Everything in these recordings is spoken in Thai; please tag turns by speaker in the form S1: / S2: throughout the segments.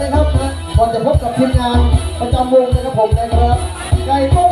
S1: นะครับนะก่อนจะพบกับทีมงานประจำวงนะครับผมนะครับไก่ต้ม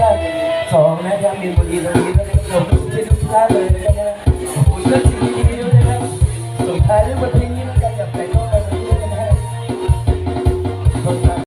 S2: จ้สองนะครับมีบุรีตรงนี้ท่านผู้ชมทุกท่านเลยนะครับขอบคุรื่งที่ดีด้วยนะครับสุดท้ายด้วยบทเพลง